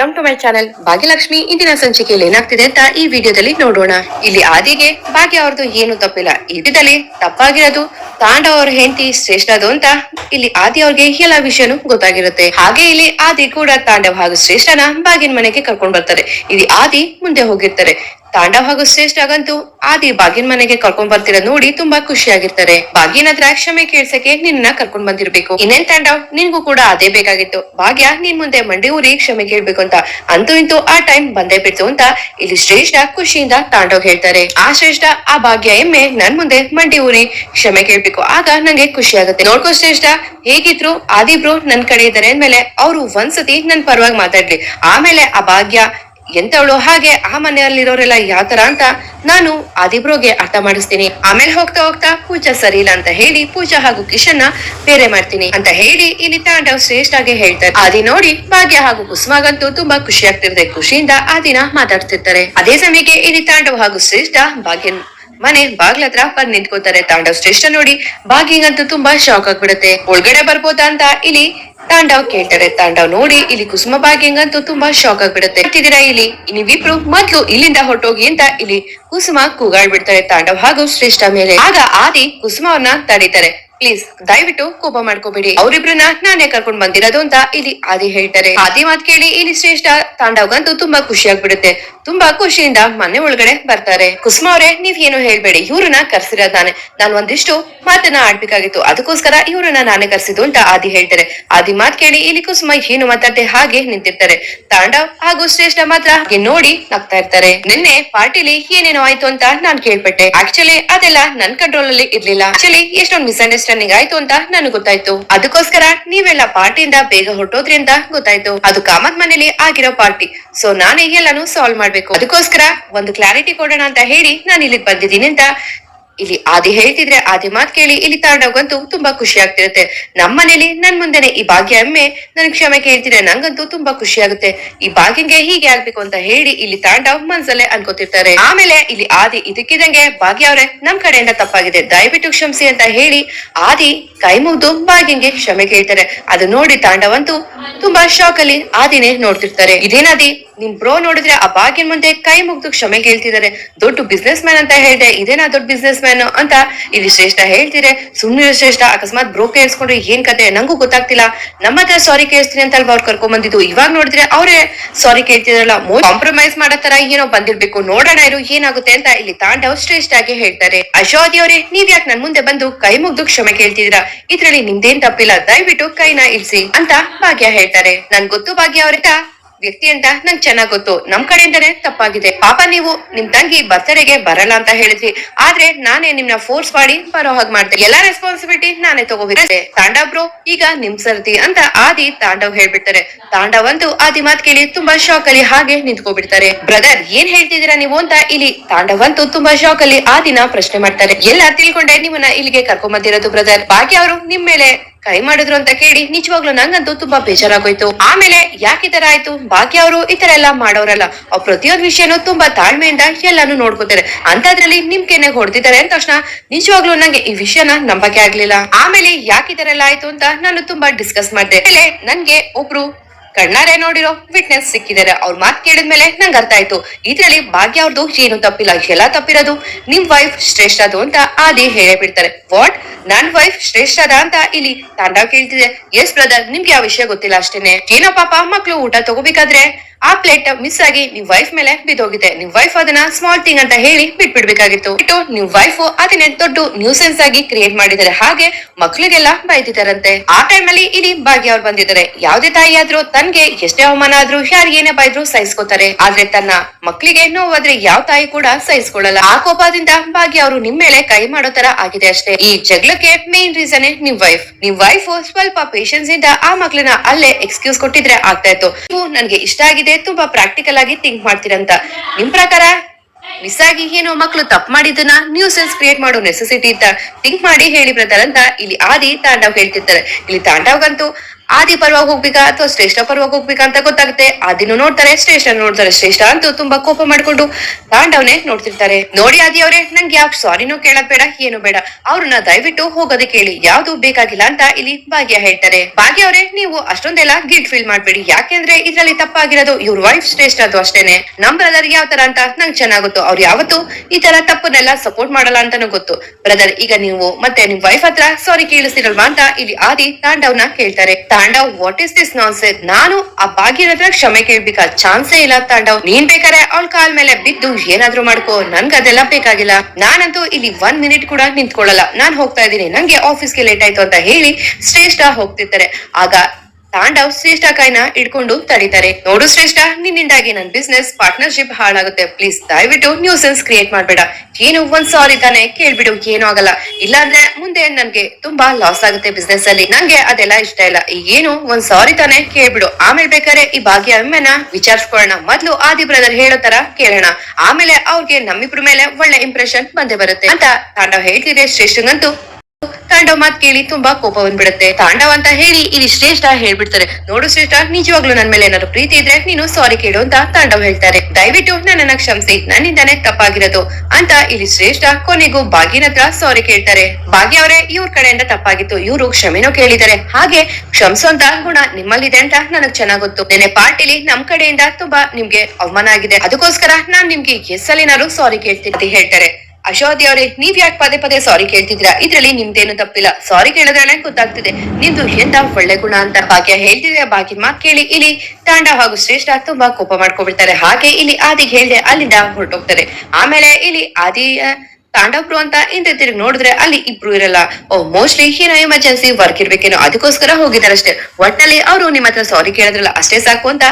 Come to my channel Bhagyalakshmi. ಇಂದಿನ ಸಂಚಿಕೆಯಲ್ಲಿ ಏನಾಗ್ತಿದೆ ಅಂತ ಈ ವಿಡಿಯೋದಲ್ಲಿ ನೋಡೋಣ. ಇಲ್ಲಿ ಆದಿಗೆ, ಭಾಗ್ಯ ಅವ್ರದ್ದು ಏನು ತಪ್ಪಿಲ್ಲ. ಇದರಲ್ಲಿ ತಪ್ಪಾಗಿರೋದು, ತಾಂಡವ ಅವ್ರ ಹೆಂಡತಿ ಶ್ರೇಷ್ಠದು ಅಂತ ಇಲ್ಲಿ ಆದಿ ಅವ್ರಿಗೆ ಎಲ್ಲ ವಿಷಯನೂ ಗೊತ್ತಾಗಿರುತ್ತೆ. ಹಾಗೆ ಇಲ್ಲಿ ಆದಿ ಕೂಡ ತಾಂಡವ್ ಹಾಗೂ ಶ್ರೇಷ್ಠನ ಬಾಗಿನ ಮನೆಗೆ ಕರ್ಕೊಂಡ್ ಬರ್ತಾರೆ. ಇಲ್ಲಿ ಆದಿ ಮುಂದೆ ಹೋಗಿರ್ತಾರೆ. ತಾಂಡವ್ ಹಾಗೂ ಶ್ರೇಷ್ಠಗಂತೂ ಆದಿ ಬಾಗಿನ ಮನೆಗೆ ಕರ್ಕೊಂಡ್ ಬರ್ತಿರೋ ನೋಡಿ ತುಂಬಾ ಖುಷಿಯಾಗಿರ್ತಾರೆ ಬಾಗಿನ ಹತ್ರ ಕ್ಷಮೆ ಕೇಳ್ಸಕ್ಕೆ ನಿನ್ನ ಕರ್ಕೊಂಡ್ ಬಂದಿರ್ಬೇಕು. ಇನ್ನೇನ್ ತಾಂಡವ್? ನಿನ್ಗೂ ಕೂಡ ಅದೇ ಬೇಕಾಗಿತ್ತು. ಭಾಗ್ಯ, ನಿನ್ ಮುಂದೆ ಮಂಡಿ ಊರಿ ಕ್ಷಮೆ ಕೇಳ್ಬೇಕು ಅಂತ. ಅಂತೂ ಇಂತೂ ಆ ಟೈಮ್ ಬಂದೇ ಬಿಡ್ತು ಅಂತ ಇಲ್ಲಿ ಶ್ರೇಷ್ಠ ಖುಷಿಯಿಂದ ತಾಂಡವ್ ಹೇಳ್ತಾರೆ. ಆ ಶ್ರೇಷ್ಠ, ಆ ಭಾಗ್ಯ ಎಮ್ಮೆ ನನ್ ಮುಂದೆ ಮಂಡಿ ಊರಿ ಕ್ಷಮೆ ಕೇಳ್ಬೇಕು. ಆಗ ನಂಗೆ ಖುಷಿ ಆಗುತ್ತೆ ನೋಡ್ಕೋ ಶ್ರೇಷ್ಠ, ಹೇಗಿದ್ರು ಆದಿಬ್ರು ನನ್ ಕಡೆ ಇದ್ದಾರೆ ಅಂದ್ಮೇಲೆ ಅವ್ರು ಒಂದ್ಸತಿ ನನ್ ಪರವಾಗಿ ಮಾತಾಡ್ಲಿ. ಆಮೇಲೆ ಆ ಭಾಗ್ಯ ಎಂತವಳು ಹಾಗೆ ಆ ಮನೆಯಲ್ಲಿರೋರೆಲ್ಲ ಯಾವ ತರ ಅಂತ ನಾನು ಆದಿಬ್ರೋಗೆ ಅರ್ಥ ಮಾಡಿಸ್ತೀನಿ. ಆಮೇಲೆ ಹೋಗ್ತಾ ಹೋಗ್ತಾ ಪೂಜಾ ಸರಿ ಇಲ್ಲ ಅಂತ ಹೇಳಿ ಪೂಜಾ ಹಾಗೂ ಕಿಶನ್ ಬೇರೆ ಮಾಡ್ತೀನಿ ಅಂತ ಹೇಳಿ ಇಲ್ಲಿ ತಾಂಡವ್ ಶ್ರೇಷ್ಠಾಗೆ ಹೇಳ್ತಾರೆ. ಆದಿ ನೋಡಿ ಭಾಗ್ಯ ಹಾಗೂ ಕುಸುಮಾಗಂತೂ ತುಂಬಾ ಖುಷಿ ಆಗ್ತಿರುತ್ತೆ. ಖುಷಿಯಿಂದ ಆ ದಿನ ಮಾತಾಡ್ತಿರ್ತಾರೆ. ಅದೇ ಸಮಯಕ್ಕೆ ಇಲ್ಲಿ ತಾಂಡವ್ ಹಾಗೂ ಶ್ರೇಷ್ಠ ಭಾಗ್ಯನ್ ಮನೆ ಬಾಗ್ಲ ಹತ್ರ ಬಂದ್ ನಿಂತ್ಕೋತಾರೆ ತಾಂಡವ್ ಸ್ಟೇಷನ್ ನೋಡಿ ಭಾಗ್ಯಂಗಂತೂ ತುಂಬಾ ಶಾಕ್ ಆಗ್ಬಿಡುತ್ತೆ. ಒಳಗಡೆ ಬರ್ಬೋದಾ ಅಂತ ಇಲ್ಲಿ ತಾಂಡವ್ ಕೇಳ್ತಾರೆ. ತಾಂಡವ್ ನೋಡಿ ಇಲ್ಲಿ ಕುಸುಮ ಭಾಗ್ಯಂಗಂತೂ ತುಂಬಾ ಶಾಕ್ ಆಗ್ಬಿಡುತ್ತೆ. ಹೇಳ್ತಿದ್ದೀರಾ ಇಲ್ಲಿ? ನೀವಿಬ್ರು ಮೊದ್ಲು ಇಲ್ಲಿಂದ ಹೊರಟೋಗಿ ಅಂತ ಇಲ್ಲಿ ಕುಸುಮ ಕೂಗಾಡ್ಬಿಡ್ತಾರೆ ತಾಂಡವ್ ಹಾಗೂ ಶ್ರೇಷ್ಠ ಮೇಲೆ. ಆಗ ಆದಿ ಕುಸುಮವನ್ನ ತಡೀತಾರೆ. ಪ್ಲೀಸ್ ದಯವಿಟ್ಟು ಕೋಪ ಮಾಡ್ಕೋಬೇಡಿ. ಅವ್ರಿಬ್ರನ್ನ ನಾನೇ ಕರ್ಕೊಂಡ್ ಬಂದಿರೋದು ಅಂತ ಇಲ್ಲಿ ಆದಿ ಹೇಳ್ತಾರೆ. ಆದಿ ಮಾತ್ ಕೇಳಿ ಇಲ್ಲಿ ಶ್ರೇಷ್ಠ ತಾಂಡವ್ಗಂತೂ ತುಂಬಾ ಖುಷಿ ಆಗ್ಬಿಡುತ್ತೆ. ತುಂಬಾ ಖುಷಿಯಿಂದ ಮನೆ ಒಳಗಡೆ ಬರ್ತಾರೆ. ಕುಸುಮ ಅವ್ರೆ, ನೀವ್ ಏನು ಹೇಳ್ಬೇಡಿ. ಇವ್ರನ್ನ ಕರ್ಸಿರೋದಾನೆ ನಾನೇ. ಒಂದಿಷ್ಟು ಮಾತನ್ನ ಆಡ್ಬೇಕಾಗಿತ್ತು. ಅದಕ್ಕೋಸ್ಕರ ಇವ್ರನ್ನ ನಾನೇ ಕರ್ಸಿದ್ದು ಅಂತ ಆದಿ ಹೇಳ್ತಾರೆ. ಆದಿ ಮಾತ್ ಕೇಳಿ ಇಲ್ಲಿ ಕುಸುಮ ಏನು ಮಾತಾಡ್ತೆ ಹಾಗೆ ನಿಂತಿರ್ತಾರೆ. ತಾಂಡವ್ ಹಾಗೂ ಶ್ರೇಷ್ಠ ಮಾತ್ರ ಹಾಗೆ ನೋಡಿ ನಗ್ತಾ ಇರ್ತಾರೆ. ನಿನ್ನೆ ಪಾರ್ಟಿಲಿ ಏನೇನೋ ಆಯ್ತು ಅಂತ ನಾನ್ ಕೇಳ್ಪಟ್ಟೆ. ಆಕ್ಚುಲಿ ಅದೆಲ್ಲ ನನ್ ಕಂಟ್ರೋಲ್ ಅಲ್ಲಿ ಇರ್ಲಿಲ್ಲ. ಆಕ್ಚುಲಿ ಎಷ್ಟೊಂದು ಮಿಸ್ಅಂಡರ್ಸ್ಟ್ಯಾಂಡಿಂಗ್ ಆಯ್ತು ಅಂತ ನನಗೆ ಗೊತ್ತಾಯ್ತು. ಅದಕ್ಕೋಸ್ಕರ ನೀವೆಲ್ಲ ಪಾರ್ಟಿಯಿಂದ ಬೇಗ ಹೊರಟೋದ್ರಿಂದ ಗೊತ್ತಾಯ್ತು. ಅದು ಕಾಮತ್ ಮನೇಲಿ ಆಗಿರೋ ಪಾರ್ಟಿ. ಸೊ ನಾನೇ ಎಲ್ಲಾನು ಸಾಲ್ವ್ ಮಾಡ್ಬೇಕು. ಅದಕ್ಕೋಸ್ಕರ ಒಂದು ಕ್ಲಾರಿಟಿ ಕೊಡೋಣ ಅಂತ ಹೇಳಿ ನಾನು ಇಲ್ಲಿಗೆ ಬಂದಿದ್ದೀನಿ ಅಂತ ಇಲ್ಲಿ ಆದಿ ಹೇಳ್ತಿದ್ರೆ ಆದಿ ಮಾತ್ ಕೇಳಿ ಇಲ್ಲಿ ತಾಂಡವ್ಗಂತೂ ತುಂಬಾ ಖುಷಿ ಆಗ್ತಿರುತ್ತೆ ನಮ್ಮ ಮನೇಲಿ ನನ್ ಮುಂದೆನೆ ಈ ಭಾಗ್ಯ ಎಮ್ಮೆ, ನನ್ ಕ್ಷಮೆ ಕೇಳ್ತಿದ್ರೆ ನಂಗಂತೂ ತುಂಬಾ ಖುಷಿ ಆಗುತ್ತೆ ಈ ಭಾಗ್ಯಂಗೆ ಹೀಗೆ ಆಗ್ಬೇಕು ಅಂತ ಹೇಳಿ ಇಲ್ಲಿ ತಾಂಡವ್ ಮನ್ಸಲ್ಲೇ ಅನ್ಕೋತಿರ್ತಾರೆ. ಆಮೇಲೆ ಇಲ್ಲಿ ಆದಿ ಇದಕ್ಕಿದಂಗೆ ಭಾಗ್ಯ ಅವ್ರೆ, ನಮ್ ಕಡೆಯಿಂದ ತಪ್ಪಾಗಿದೆ. ದಯವಿಟ್ಟು ಕ್ಷಮಿಸಿ ಅಂತ ಹೇಳಿ ಆದಿ ಕೈ ಮುಗ್ದು ಭಾಗ್ಯಂಗೆ ಕ್ಷಮೆ ಕೇಳ್ತಾರೆ. ಅದು ನೋಡಿ ತಾಂಡವಂತೂ ತುಂಬಾ ಶಾಕ್ ಅಲ್ಲಿ ಆದಿನೇ ನೋಡ್ತಿರ್ತಾರೆ. ಇದೇನಾದಿ ನಿಮ್ ಬ್ರೋ ನೋಡಿದ್ರೆ ಆ ಬಾಗಿನ ಮುಂದೆ ಕೈ ಮುಗ್ದು ಕ್ಷಮೆ ಕೇಳ್ತಿದ್ದಾರೆ. ದೊಡ್ಡ ಬಿಸ್ನೆಸ್ ಮ್ಯಾನ್ ಅಂತ ಹೇಳಿದೆ, ಇದೇನಾ ದೊಡ್ಡ ಬಿಸ್ನೆಸ್ ಮ್ಯಾನ್ ಅಂತ ಇಲ್ಲಿ ಶ್ರೇಷ್ಠ ಹೇಳ್ತಿದ್ರೆ ಸುಮ್ನಿರೋ ಶ್ರೇಷ್ಠ, ಅಕಸ್ಮಾತ್ ಬ್ರೋ ಕೇಳಿಸ್ಕೊಂಡ್ರೆ ಏನ್ ಕತೆ? ನಂಗೂ ಗೊತ್ತಾಗ್ತಿಲ್ಲ. ನಮ್ಮ ಹತ್ರ ಸಾರಿ ಕೇಳಿಸ್ತೀನಿ ಅಂತ ಅಲ್ವಾ ಅವ್ರು ಕರ್ಕೊಂಡ್ ಬಂದಿದ್ದು ಇವಾಗ ನೋಡಿದ್ರೆ ಅವರೇ ಸಾರಿ ಕೇಳ್ತಿದ್ರಲ್ಲ. ಕಾಂಪ್ರಮೈಸ್ ಮಾಡೋ ತರ ಏನೋ ಬಂದಿರ್ಬೇಕು. ನೋಡೋಣ ಇರು, ಏನಾಗುತ್ತೆ ಅಂತ ಇಲ್ಲಿ ತಾಂಡವ್ ಶ್ರೇಷ್ಠ ಆಗಿ ಹೇಳ್ತಾರೆ. ಅಶೋಧಿ ಅವರೇ, ನೀವ್ ಯಾಕೆ ನನ್ ಮುಂದೆ ಬಂದು ಕೈ ಮುಗ್ದು ಕ್ಷಮೆ ಕೇಳ್ತಿದ್ರ ಇದ್ರಲ್ಲಿ ನಿಮ್ದೇನ್ ತಪ್ಪಿಲ್ಲ. ದಯವಿಟ್ಟು ಕೈನ ಇಳಿಸಿ ಅಂತ ಭಾಗ್ಯ ಹೇಳ್ತಾರೆ. ನನ್ ಗೊತ್ತು ಭಾಗ್ಯ ಅವ್ರ ವ್ಯಕ್ತಿ ಅಂತ ನಂಗೆ ಚೆನ್ನಾಗ್ ಗೊತ್ತು. ನಮ್ ಕಡೆಯಿಂದನೇ ತಪ್ಪಾಗಿದೆ. ಪಾಪ ನೀವು ನಿಮ್ ತಂಗಿ ಬರ್ತಡೆಗೆ ಬರಲ್ಲ ಅಂತ ಹೇಳಿದ್ರಿ. ಆದ್ರೆ ನಾನೇ ನಿಮ್ನ ಫೋರ್ಸ್ ಮಾಡಿ ಬರೋ ಹಾಗೆ ಮಾಡ್ದೆ. ಎಲ್ಲಾ ರೆಸ್ಪಾನ್ಸಿಬಿಲಿಟಿ ನಾನೇ ತಗೋಬಿಟ್ಟೆ. ತಾಂಡವ್ ಬ್ರೋ ಈಗ ನಿಮ್ ಸರ್ತಿ ಅಂತ ಆದಿ ತಾಂಡವ್ ಹೇಳ್ಬಿಡ್ತಾರೆ. ತಾಂಡವ್ ಅಂತೂ ಆದಿ ಮಾತ್ ಕೇಳಿ ತುಂಬಾ ಶಾಕ್ ಅಲ್ಲಿ ಹಾಗೆ ನಿಂತ್ಕೊಬಿಡ್ತಾರೆ. ಬ್ರದರ್ ಏನ್ ಹೇಳ್ತಿದ್ದೀರಾ ನೀವು ಅಂತ ಇಲ್ಲಿ ತಾಂಡವ್ ಅಂತೂ ತುಂಬಾ ಶಾಕ್ ಅಲ್ಲಿ ಆದಿನ ಪ್ರಶ್ನೆ ಮಾಡ್ತಾರೆ. ಎಲ್ಲ ತಿಳ್ಕೊಂಡೆ ನಿಮ್ಮನ್ನ ಇಲ್ಲಿಗೆ ಕರ್ಕೊಂಡ್ ಬಂದಿರೋದು ಬ್ರದರ್ ಬಾಕಿ ಅವರು ನಿಮ್ ಮೇಲೆ ಕೈ ಮಾಡಿದ್ರು ಅಂತ ಕೇಳಿ ನಿಜವಾಗ್ಲೂ ನಂಗಂತೂ ತುಂಬಾ ಬೇಜಾರಾಗೋಯ್ತು. ಆಮೇಲೆ ಯಾಕೆ ಈ ತರ ಆಯ್ತು? ಬಾಕಿ ಅವರು ಈ ತರ ಎಲ್ಲ ಮಾಡೋರಲ್ಲ. ಅವ್ರು ಪ್ರತಿಯೊಂದು ವಿಷಯನೂ ತುಂಬಾ ತಾಳ್ಮೆಯಿಂದ ಎಲ್ಲಾನು ನೋಡ್ಕೋತಾರೆ. ಅಂತದ್ರಲ್ಲಿ ನಿಮ್ ಕೆನೆಗ್ ಹೊಡೆದಿದ್ದಾರೆ ಅಂದ ತಕ್ಷಣ ನಿಜವಾಗ್ಲೂ ನಂಗೆ ಈ ವಿಷಯನ ನಂಬಕ್ಕೆ ಆಗ್ಲಿಲ್ಲ. ಆಮೇಲೆ ಯಾಕೆ ಈ ತರ ಎಲ್ಲ ಆಯ್ತು ಅಂತ ನಾನು ತುಂಬಾ ಡಿಸ್ಕಸ್ ಮಾಡಿದೆ. ಆಮೇಲೆ ನನ್ಗೆ ಒಬ್ರು ಕಣ್ಣಾರೆ ನೋಡಿರೋ ವಿಟ್ನೆಸ್ ಸಿಕ್ಕಿದ್ದಾರೆ. ಅವ್ರ ಮಾತ್ ಕೇಳಿದ್ಮೇಲೆ ನಂಗೆ ಅರ್ಥ ಆಯ್ತು. ಇದ್ರಲ್ಲಿ ಭಾಗ್ಯ ಅವ್ರದ್ದು ಏನು ತಪ್ಪಿಲ್ಲ, ಎಲ್ಲ ತಪ್ಪಿರೋದು ನಿಮ್ ವೈಫ್ ಶ್ರೇಷ್ಠದು ಅಂತ ಆದಿ ಹೇಳೇ ಬಿಡ್ತಾರೆ. ವಾಟ್ ನನ್ ವೈಫ್ ಶ್ರೇಷ್ಠದ ಅಂತ ಇಲ್ಲಿ ತಾಂಡವ್ ಕೇಳ್ತಿದೆ. ಎಸ್ ಬ್ರದರ್ ನಿಮ್ಗೆ ಆ ವಿಷಯ ಗೊತ್ತಿಲ್ಲ ಅಷ್ಟೇನೆ. ಏನೋ ಪಾಪ ಮಕ್ಳು ಊಟ ತಗೋಬೇಕಾದ್ರೆ ಆ ಪ್ಲೇಟ್ ಮಿಸ್ ಆಗಿ ನಿಮ್ ವೈಫ್ ಮೇಲೆ ಬಿದ್ದೋಗಿದೆ. ನಿಮ್ ವೈಫ್ ಅದನ್ನ ಸ್ಮಾಲ್ ಥಿಂಗ್ ಅಂತ ಹೇಳಿ ಬಿಟ್ಬಿಡ್ಬೇಕಾಗಿತ್ತು. ಇಟ್ಟು ನಿಮ್ ವೈಫ್ ಅದನ್ನೇ ದೊಡ್ಡ ನ್ಯೂಸೆನ್ಸ್ ಆಗಿ ಕ್ರಿಯೇಟ್ ಮಾಡಿದರೆ ಹಾಗೆ ಮಕ್ಳಿಗೆಲ್ಲ ಬೈದಿದ್ದಾರಂತೆ. ಆ ಟೈಮ್ ಅಲ್ಲಿ ಇಲ್ಲಿ ಭಾಗ್ಯ ಅವ್ರು ಬಂದಿದ್ದಾರೆ. ಯಾವ್ದೇ ತಾಯಿ ಆದ್ರೂ ತನ್ಗೆ ಎಷ್ಟೇ ಅವಮಾನ ಆದ್ರೂ ಯಾರಿಗೇನೇ ಬೈದ್ರು ಸಹಿಸ್ಕೋತಾರೆ. ಆದ್ರೆ ತನ್ನ ಮಕ್ಳಿಗೆ ನೋವಾದ್ರೆ ಯಾವ ತಾಯಿ ಕೂಡ ಸಹಿಸ್ಕೊಳ್ಳಲ್ಲ. ಆ ಕೋಪದಿಂದ ಭಾಗ್ಯ ಅವರು ನಿಮ್ ಮೇಲೆ ಕೈ ಮಾಡೋ ತರ ಆಗಿದೆ ಅಷ್ಟೇ. ಈ ಜಗಳಕ್ಕೆ ಮೇನ್ ರೀಸನ್ ನಿಮ್ ವೈಫ್ ನಿಮ್ ವೈಫ್ ಸ್ವಲ್ಪ ಪೇಷನ್ಸ್ ಇಂದ ಆ ಮಕ್ಳನ್ನ ಅಲ್ಲೇ ಎಕ್ಸ್ಕ್ಯೂಸ್ ಕೊಟ್ಟಿದ್ರೆ ಆಗ್ತಾ ಇತ್ತು. ನನ್ಗೆ ಇಷ್ಟ ಆಗಿದೆ ತುಂಬಾ ಪ್ರಾಕ್ಟಿಕಲ್ ಆಗಿ ಥಿಂಕ್ ಮಾಡ್ತೀರಂತ. ನಿಮ್ ಪ್ರಕಾರ? ಮಿಸ್ ಆಗಿ ಏನೋ ಮಕ್ಳು ತಪ್ಪು ಮಾಡಿದ್ದನ್ನ ನ್ಯೂಸೆನ್ಸ್ ಕ್ರಿಯೇಟ್ ಮಾಡೋ ನೆಸೆಸಿಟಿ ಅಂತ ಥಿಂಕ್ ಮಾಡಿ ಹೇಳಿ ಬ್ರದರ್ ಅಂತ ಇಲ್ಲಿ ಆದಿ ತಾಂಡವ್ ಹೇಳ್ತಿರ್ತಾರೆ. ಇಲ್ಲಿ ತಾಂಡವ್ಗಂತೂ ಆದಿ ಪರ್ವಾಗಿ ಹೋಗ್ಬೇಕಾ ಅಥವಾ ಶ್ರೇಷ್ಠ ಪರ್ವಾಗಿ ಹೋಗ್ಬೇಕಾ ಅಂತ ಗೊತ್ತಾಗುತ್ತೆ. ಆದಿನು ನೋಡ್ತಾರೆ ಶ್ರೇಷ್ಠ ನೋಡ್ತಾರೆ. ಶ್ರೇಷ್ಠ ಅಂತೂ ತುಂಬಾ ಕೋಪ ಮಾಡ್ಕೊಂಡು ತಾಂಡವನೇ ನೋಡ್ತಿರ್ತಾರೆ. ನೋಡಿ ಆದಿ ಅವ್ರೆ, ನಂಗೆ ಯಾವ ಸಾರಿನೂ ಕೇಳಕ್ ಬೇಡ, ಏನು ಬೇಡ. ಅವ್ರನ್ನ ದಯವಿಟ್ಟು ಹೋಗೋದಕ್ಕೆ ಹೇಳಿ ಯಾವ್ದು ಬೇಕಾಗಿಲ್ಲ ಅಂತ ಇಲ್ಲಿ ಭಾಗ್ಯ ಹೇಳ್ತಾರೆ. ಭಾಗ್ಯ ಅವ್ರೆ, ನೀವು ಅಷ್ಟೊಂದೆಲ್ಲ ಗಿಲ್ಟ್ ಫೀಲ್ ಮಾಡ್ಬೇಡಿ. ಯಾಕೆಂದ್ರೆ ಇದ್ರಲ್ಲಿ ತಪ್ಪಾಗಿರೋದು ಇವ್ರ ವೈಫ್ ಶ್ರೇಷ್ಠ ಅದು ಅಷ್ಟೇನೆ. ನಮ್ ಬ್ರದರ್ ಯಾವ ತರ ಅಂತ ನಂಗೆ ಚೆನ್ನಾಗುತ್ತೋ. ಗೊತ್ತು ಅವ್ರು ಯಾವತ್ತು ಈ ತರ ತಪ್ಪನ್ನೆಲ್ಲ ಸಪೋರ್ಟ್ ಮಾಡಲ್ಲ ಅಂತಾನು ಗೊತ್ತು. ಬ್ರದರ್ ಈಗ ನೀವು ಮತ್ತೆ ನಿಮ್ ವೈಫ್ ಹತ್ರ ಸಾರಿ ಕೇಳಿಸ್ತಿರಲ್ವಾ ಅಂತ ಇಲ್ಲಿ ಆದಿ ತಾಂಡವ್ನ ಕೇಳ್ತಾರೆ. ತಾಂಡವ್ ವಾಟ್ ಇಸ್ ದಿಸ್ ನಾನ್ ನಾನು ಆ ಭಾಗ್ಯನ ಹತ್ರ ಕ್ಷಮೆ ಕೇಳ್ಬೇಕಾ ಚಾನ್ಸೇ ಇಲ್ಲ ತಾಂಡವ್. ನೀನ್ ಬೇಕಾರೆ ಅವಳ ಕಾಲ್ ಮೇಲೆ ಬಿದ್ದು ಏನಾದ್ರೂ ಮಾಡ್ಕೋ. ನನ್ಗ ಅದೆಲ್ಲ ಬೇಕಾಗಿಲ್ಲ. ನಾನಂತೂ ಇಲ್ಲಿ ಒನ್ ಮಿನಿಟ್ ಕೂಡ ನಿಂತ್ಕೊಳ್ಳಲ್ಲ. ನಾನ್ ಹೋಗ್ತಾ ಇದ್ದೀನಿ. ನಂಗೆ ಆಫೀಸ್ಗೆ ಲೇಟ್ ಆಯ್ತು ಅಂತ ಹೇಳಿ ಶ್ರೇಷ್ಠ ಹೋಗ್ತಿರ್ತಾರೆ. ಆಗ ತಾಂಡವ್ ಶ್ರೇಷ್ಠ ಕಾಯ್ನ ಇಟ್ಕೊಂಡು ತಡಿತಾರೆ. ನೋಡು ಶ್ರೇಷ್ಠ, ನಿನ್ನಿಂದಾಗಿ ನನ್ ಬಿಸ್ನೆಸ್ ಪಾರ್ಟ್ನರ್ಶಿಪ್ ಹಾಳಾಗುತ್ತೆ. ಪ್ಲೀಸ್ ದಯವಿಟ್ಟು ನ್ಯೂಸೆನ್ಸ್ ಕ್ರಿಯೇಟ್ ಮಾಡ್ಬೇಡ. ಏನು ಒಂದ್ ಸಾರಿ ತಾನೆ ಕೇಳ್ಬಿಡು, ಏನೂ ಆಗಲ್ಲ. ಇಲ್ಲಾಂದ್ರೆ ಮುಂದೆ ನನ್ಗೆ ತುಂಬಾ ಲಾಸ್ ಆಗುತ್ತೆ ಬಿಸ್ನೆಸ್ ಅಲ್ಲಿ. ನಂಗೆ ಅದೆಲ್ಲ ಇಷ್ಟ ಇಲ್ಲ. ಏನು ಒಂದ್ ಸಾರಿ ತಾನೆ ಕೇಳ್ಬಿಡು. ಆಮೇಲೆ ಬೇಕಾದ್ರೆ ಈ ಭಾಗ್ಯ ಅಮ್ಮನ ವಿಚಾರಿಸ್ಕೊಳ್ಳೋಣ. ಮೊದ್ಲು ಆದಿ ಬ್ರದರ್ ಹೇಳೋ ತರ ಕೇಳೋಣ. ಆಮೇಲೆ ಅವ್ರಿಗೆ ನಮ್ಮಿಬ್ರ ಮೇಲೆ ಒಳ್ಳೆ ಇಂಪ್ರೆಷನ್ ಬಂದೇ ಬರುತ್ತೆ ಅಂತ ತಾಂಡವ್ ಹೇಳ್ತಿದೆ ಶ್ರೇಷ್ಠಂಗಂತೂ. ತಾಂಡವ್ ಮಾತ್ ಕೇಳಿ ತುಂಬಾ ಕೋಪ ಬಂದ್ಬಿಡುತ್ತೆ. ತಾಂಡವ್ ಅಂತ ಹೇಳಿ ಇಲ್ಲಿ ಶ್ರೇಷ್ಠ ಹೇಳ್ಬಿಡ್ತಾರೆ. ನೋಡು ಶ್ರೇಷ್ಠ, ನಿಜವಾಗ್ಲೂ ನನ್ ಮೇಲೆ ಏನಾದ್ರು ಪ್ರೀತಿ ಇದ್ರೆ ನೀನು ಸಾರಿ ಕೇಳು ಅಂತ ತಾಂಡವ್ ಹೇಳ್ತಾರೆ. ದಯವಿಟ್ಟು ನನ್ನನ್ನ ಕ್ಷಮಿಸಿ, ನನ್ನಿಂದಾನೆ ತಪ್ಪಾಗಿರೋದು ಅಂತ ಇಲ್ಲಿ ಶ್ರೇಷ್ಠ ಕೊನೆಗೂ ಬಾಗಿನ ಹತ್ರ ಸಾರಿ ಕೇಳ್ತಾರೆ. ಬಾಗಿ ಅವರೇ ಇವ್ರ ಕಡೆಯಿಂದ ತಪ್ಪಾಗಿತ್ತು. ಇವ್ರು ಕ್ಷಮೆನೂ ಕೇಳಿದ್ದಾರೆ. ಹಾಗೆ ಕ್ಷಮಿಸುವಂತ ಗುಣ ನಿಮ್ಮಲ್ಲಿದೆ ಅಂತ ನನಗ್ ಚೆನ್ನಾಗ್ ಗೊತ್ತು ನೆನೆ ಪಾರ್ಟಿಲಿ ನಮ್ ಕಡೆಯಿಂದ ತುಂಬಾ ನಿಮ್ಗೆ ಅವಮಾನ ಆಗಿದೆ. ಅದಕ್ಕೋಸ್ಕರ ನಾನ್ ನಿಮ್ಗೆ ಎಸ್ ಏನಾದ್ರು ಸಾರಿ ಕೇಳ್ತೀನಿ ಹೇಳ್ತಾರೆ. ಅಶೋಧಿ ಅವರೇ, ನೀವ್ ಯಾಕೆ ಪದೇ ಪದೇ ಸಾರಿ ಕೇಳ್ತಿದ್ದೀರಾ? ಇದ್ರಲ್ಲಿ ನಿಮ್ದೇನು ತಪ್ಪಿಲ್ಲ. ಸಾರಿ ಕೇಳಿದ್ರೆ ಗೊತ್ತಾಗ್ತಿದೆ. ನಿಮ್ದು ಎಂತ ಒಳ್ಳೆ ಗುಣ ಅಂತ ಭಾಗ್ಯ ಹೇಳ್ತಿದ್ರೆ ಭಾಗ್ಯನ್ ಮಾತು ಕೇಳಿ ಇಲ್ಲಿ ತಾಂಡ ಹಾಗೂ ಶ್ರೇಷ್ಠ ತುಂಬಾ ಕೋಪ ಮಾಡ್ಕೊಬಿಡ್ತಾರೆ ಹಾಗೆ ಇಲ್ಲಿ ಆದಿಗೆ ಹೇಳ್ದೆ ಅಲ್ಲಿಂದ ಹೊರಟೋಗ್ತಾರೆ. ಆಮೇಲೆ ಇಲ್ಲಿ ಆದಿ ತಾಂಡವ್ರು ಅಂತ ಹಿಂದೆ ತಿರುಗಿ ನೋಡಿದ್ರೆ ಅಲ್ಲಿ ಇಬ್ರು ಇರಲ್ಲ. ಓ ಮೋಸ್ಟ್ಲಿ ಏನೋ ಎಮರ್ಜೆನ್ಸಿ ವರ್ಕ್ ಇರ್ಬೇಕೇನೋ, ಅದಕ್ಕೋಸ್ಕರ ಹೋಗಿದ್ದಾರೆ ಅಷ್ಟೇ ಒಟ್ಟಲ್ಲಿ ಅವರು ನಿಮ್ಮ ಹತ್ರ ಸಾರಿ ಕೇಳಿದ್ರಲ್ಲ, ಅಷ್ಟೇ ಸಾಕು ಅಂತ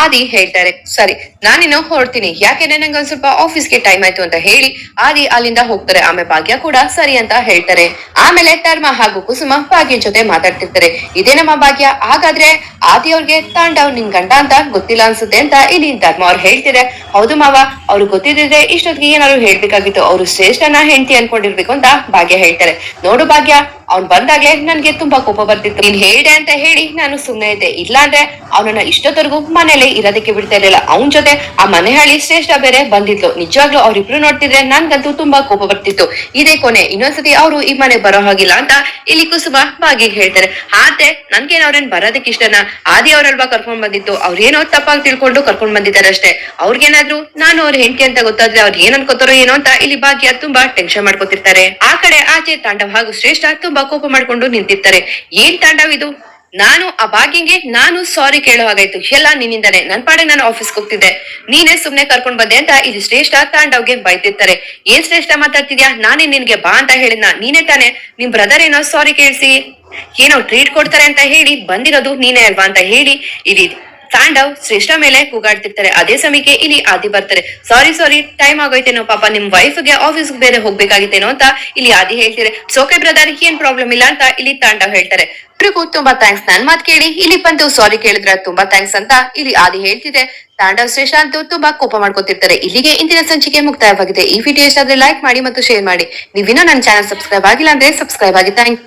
ಆದಿ ಹೇಳ್ತಾರೆ. ಸರಿ, ನಾನಿನ್ನು ಹೊರಡ್ತೀನಿ. ಯಾಕೆಂದ್ರೆ ನಂಗೆ ಒಂದ್ ಸ್ವಲ್ಪ ಆಫೀಸ್ಗೆ ಟೈಮ್ ಆಯ್ತು ಅಂತ ಹೇಳಿ ಆದಿ ಅಲ್ಲಿಂದ ಹೋಗ್ತಾರೆ. ಆಮೇಲೆ ಭಾಗ್ಯ ಕೂಡ ಸರಿ ಅಂತ ಹೇಳ್ತಾರೆ. ಆಮೇಲೆ ಧರ್ಮ ಹಾಗೂ ಕುಸುಮ ಭಾಗ್ಯ ಜೊತೆ ಮಾತಾಡ್ತಿರ್ತಾರೆ. ಇದೇ ನಮ್ಮ ಭಾಗ್ಯ. ಹಾಗಾದ್ರೆ ಆದಿ ಅವ್ರಿಗೆ ತಾಂಡವ್ ನಿನ್ ಗಂಡ ಅಂತ ಗೊತ್ತಿಲ್ಲ ಅನ್ಸುತ್ತೆ ಅಂತ ಇಲ್ಲಿ ಧರ್ಮ ಅವ್ರು ಹೇಳ್ತಿದ್ರೆ. ಹೌದು ಮಾವ, ಅವ್ರು ಗೊತ್ತಿದ್ರೆ ಇಷ್ಟೊತ್ತಿಗೆ ಏನಾದ್ರು ಹೇಳ್ಬೇಕಾಗಿತ್ತು. ಅವ್ರು ಶ್ರೇಷ್ಠನ ಹೆಂಡತಿ ಅನ್ಕೊಂಡಿರ್ಬೇಕು ಅಂತ ಭಾಗ್ಯ ಹೇಳ್ತಾರೆ. ನೋಡು ಭಾಗ್ಯ, ಅವ್ನ್ ಬಂದಾಗ್ಲೇ ನನ್ಗೆ ತುಂಬಾ ಕೋಪ ಬರ್ತಿತ್ತು. ನೀನ್ ಹೇಳಿದೆ ಅಂತ ಹೇಳಿ ನಾನು ಸುಮ್ನೆ ಇದ್ದೆ. ಇಲ್ಲಾಂದ್ರೆ ಅವನನ್ನ ಇಷ್ಟೊತ್ತವರೆಗೂ ಮನೇಲೆ ಇರೋದಕ್ಕೆ ಬಿಡ್ತಾ ಇರಲಿಲ್ಲ. ಅವನ್ ಜೊತೆ ಆ ಮನೆ ಹಳ್ಳಿ ಶ್ರೇಷ್ಠ ಬೇರೆ ಬಂದಿತ್ತು ನಿಜವಾಗ್ಲೂ ಅವ್ರಿಬ್ರು ನೋಡ್ತಿದ್ರೆ ನನ್ಗಂತೂ ತುಂಬಾ ಕೋಪ ಬರ್ತಿತ್ತು. ಇದೇ ಕೊನೆ, ಇನ್ನೊಂದ್ಸತಿ ಅವ್ರು ಈ ಮನೆ ಬರೋ ಹಾಗಿಲ್ಲ ಅಂತ ಇಲ್ಲಿ ಕುಸುಮ ಬಾಗಿಗೆ ಹೇಳ್ತಾರೆ. ಆದ್ರೆ ನನ್ಗೇನ್ ಅವ್ರೇನ್ ಬರೋದಕ್ಕೆ ಇಷ್ಟನ? ಆದಿ ಅವ್ರಲ್ವಾ ಕರ್ಕೊಂಡ್ ಬಂದಿತ್ತು ಅವ್ರೇನೋ ತಪ್ಪಾಗಿ ತಿಳ್ಕೊಂಡು ಕರ್ಕೊಂಡ್ ಬಂದಿದ್ದಾರೆ ಅಷ್ಟೇ. ಅವ್ರಿಗೇನಾದ್ರು ನಾನು ಅವ್ರ ಹೆಂಡತಿ ಅಂತ ಗೊತ್ತಾದ್ರೆ ಅವ್ರು ಏನ್ ಅನ್ಕೋತಾರೋ ಏನೋ ಅಂತ ಇಲ್ಲಿ ಭಾಗ್ಯ ತುಂಬಾ ಟೆನ್ಷನ್ ಮಾಡ್ಕೊತಿರ್ತಾರೆ. ಆ ಕಡೆ ಆಚೆ ತಾಂಡವ್ ಹಾಗೂ ಶ್ರೇಷ್ಠ ತುಂಬಾ ಕೋಪ ಮಾಡ್ಕೊಂಡು ನಿಂತಿರ್ತಾರೆ. ಏನ್ ತಾಂಡವ್ ಇದು? ನಾನು ಆ ಬಾಗಿಂಗೆ ನಾನು ಸಾರಿ ಕೇಳೋ ಹಾಗಾಯ್ತು. ಎಲ್ಲ ನಿನ್ನಿಂದಾನೆ ನನ್ ಪಾಡೆ ನಾನು ಆಫೀಸ್ ಹೋಗ್ತಿದ್ದೆ. ನೀನೇ ಸುಮ್ನೆ ಕರ್ಕೊಂಡ್ ಬಂದೆ ಅಂತ ಇಲ್ಲಿ ಶ್ರೇಷ್ಠ ತಾಂಡವ್ಗೆ ಬೈತಿರ್ತಾರೆ. ಏನ್ ಶ್ರೇಷ್ಠ ಮಾತಾಡ್ತಿದ್ಯಾ? ನಾನೇ ನಿನ್ಗೆ ಬಾ ಅಂತ ಹೇಳಿದ್ನ. ನೀನೇ ತಾನೆ? ನಿಮ್ ಬ್ರದರ್ ಏನೋ ಸಾರಿ ಕೇಳಿಸಿ. ಏನೋ ಟ್ರೀಟ್ ಕೊಡ್ತಾರೆ ಅಂತ ಹೇಳಿ ಬಂದಿರೋದು ನೀನೇ ಅಲ್ವಾ ಅಂತ ಹೇಳಿ ಇಲ್ಲಿ ತಾಂಡವ್ ಶ್ರೇಷ್ಠ ಮೇಲೆ ಕೂಗಾಡ್ತಿರ್ತಾರೆ. ಅದೇ ಸಮಯಕ್ಕೆ ಇಲ್ಲಿ ಆದಿ ಬರ್ತಾರೆ. ಸಾರಿ ಸಾರಿ ಟೈಮ್ ಆಗೋಯ್ತೇನೋ ಪಾಪ, ನಿಮ್ ವೈಫ್ಗೆ ಆಫೀಸ್ ಬೇರೆ ಹೋಗ್ಬೇಕಾಗಿತ್ತೇನೋ ಅಂತ ಇಲ್ಲಿ ಆದಿ ಹೇಳ್ತಾರೆ ಸೋಕೆ ಬ್ರದರ್ ಏನ್ ಪ್ರಾಬ್ಲಮ್ ಇಲ್ಲ ಅಂತ ಇಲ್ಲಿ ತಾಂಡವ್ ಹೇಳ್ತಾರೆ. ಪ್ರಿಕೂ ತುಂಬಾ ಥ್ಯಾಂಕ್ಸ್ ನನ್ ಮಾತ್ ಕೇಳಿ, ಇಲ್ಲಿ ಬಂದು ಸಾರಿ ಕೇಳಿದ್ರೆ ತುಂಬಾ ಥ್ಯಾಂಕ್ಸ್ ಅಂತ ಇಲ್ಲಿ ಆದಿ ಹೇಳ್ತಿದೆ. ತಾಂಡವ್, ಶ್ರೇಷ್ಠ ಅಂತೂ ತುಂಬಾ ಕೋಪ ಮಾಡ್ಕೊತಿರ್ತಾರೆ. ಇಲ್ಲಿಗೆ ಇಂದಿನ ಸಂಚಿಕೆ ಮುಕ್ತಾಯವಾಗಿದೆ. ಈ ವಿಡಿಯೋ ಇಷ್ಟ ಆದ್ರೆ ಲೈಕ್ ಮಾಡಿ ಮತ್ತು ಶೇರ್ ಮಾಡಿ. ನೀವಿನ್ನೂ ನನ್ನ ಚಾನಲ್ ಸಬ್ಸ್ಕ್ರೈಬ್ ಆಗಿಲ್ಲ ಅಂದ್ರೆ ಸಬ್ಸ್ಕ್ರೈಬ್ ಆಗಿ. ಥ್ಯಾಂಕ್